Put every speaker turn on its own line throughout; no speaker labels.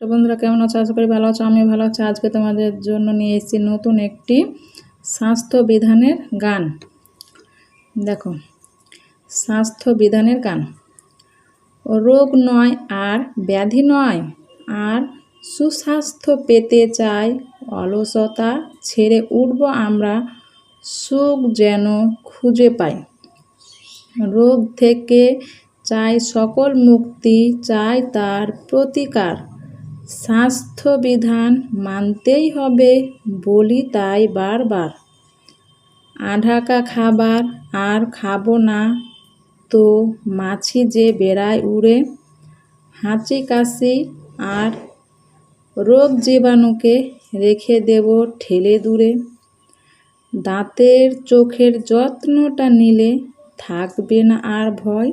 তো বন্ধুরা, কেমন আছো? আশা করি ভালো আছো আমি ভালো আছি। আজকে তোমাদের জন্য নিয়ে এসেছি নতুন একটি স্বাস্থ্য বিধানের গান। দেখো, স্বাস্থ্য বিধানের গান। রোগ নয় আর ব্যাধি নয়, আর সুস্বাস্থ্য পেতে চাই। অলসতা ছেড়ে উঠব আমরা, সুখ যেন খুঁজে পাই। রোগ থেকে চাই সকল মুক্তি, চাই তার প্রতিকার। স্বাস্থ্যবিধান মানতেই হবে বলি তাই বারবার। আঢাকা খাবার আর খাব না তো মাছি যে বেড়ায় উড়ে, হাঁচি কাশি আর রোগ জীবাণুকে রেখে দেব ঠেলে দূরে। দাঁতের চোখের যত্নটা নিলে থাকবে না আর ভয়।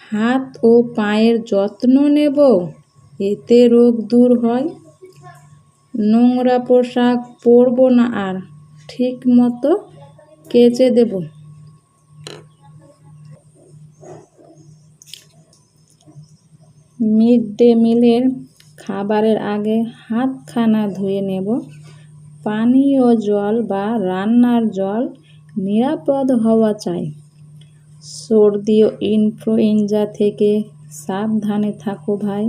হাত ও পায়ের যত্ন নেব এতে রোগ দূর হয়। নোংরা পোশাক পরব না আর ঠিক মতো কেচে দেব। মিড ডে মিলের খাবারের আগে হাতখানা ধুয়ে নেব। পানীয় জল বা রান্নার জল নিরাপদ হওয়া চাই। সর্দি ও ইনফ্লুয়েঞ্জা থেকে সাবধানে থাকো ভাই।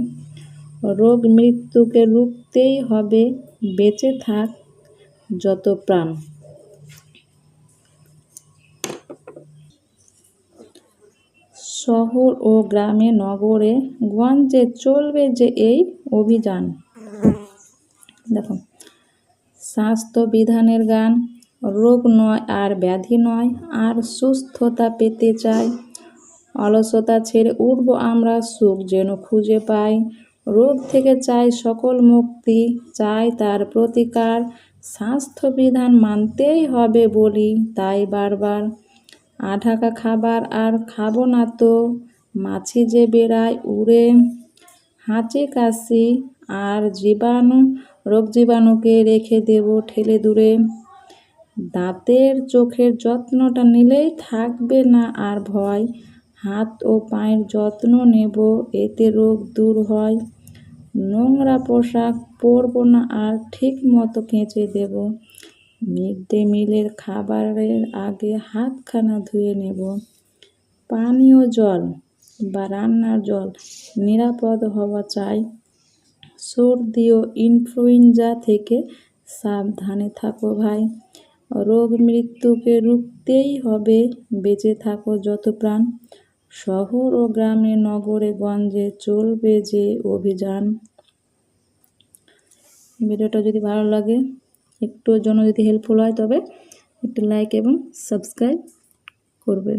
রোগ মৃত্যুকে রুখতেই হবে, বেঁচে থাক যত প্রাণ। শহর ও গ্রামে, নগরে, গঞ্জে চলবে যে এই অভিযান। দেখো, স্বাস্থ্য বিধানের গান, রোগ নয় আর ব্যাধি নয়, আর সুস্থতা পেতে চাই। অলসতা ছেড়ে উঠব আমরা, সুখ যেন খুঁজে পাই। রোগ থেকে চাই সকল মুক্তি, চাই তার প্রতিকার। স্বাস্থ্যবিধান মানতেই হবে বলি তাই বারবার। আঢাকা খাবার আর খাব না তো, মাছি যে বেড়ায় উড়ে হাঁচি কাশি, আর জীবাণু, রোগ জীবাণুকে রেখে দেব ঠেলে দূরে। দাঁতের চোখের যত্নটা নিলেই থাকবে না আর ভয়, হাত ও পায়ের যত্ন নেব, এতে রোগ দূর হয়। নোংরা পোশাক পরব না আর ঠিক মতো কেঁচে দেব। মিড ডে মিলের খাবারের আগে হাতখানা ধুয়ে নেব। পানীয় জল বা রান্নার জল নিরাপদ হওয়া চাই। সর্দি ও ইনফ্লুয়েঞ্জা থেকে সাবধানে থাকো ভাই। রোগ মৃত্যুকে রুখতেই হবে, বেঁচে থাকো যত প্রাণ। শহর ও গ্রামে নগরে গঞ্জে চলবে যে অভিযান। ভিডিওটা যদি ভালো লাগে একটু জন্য যদি হেল্পফুল হয়, তবে একটু লাইক এবং সাবস্ক্রাইব করবে।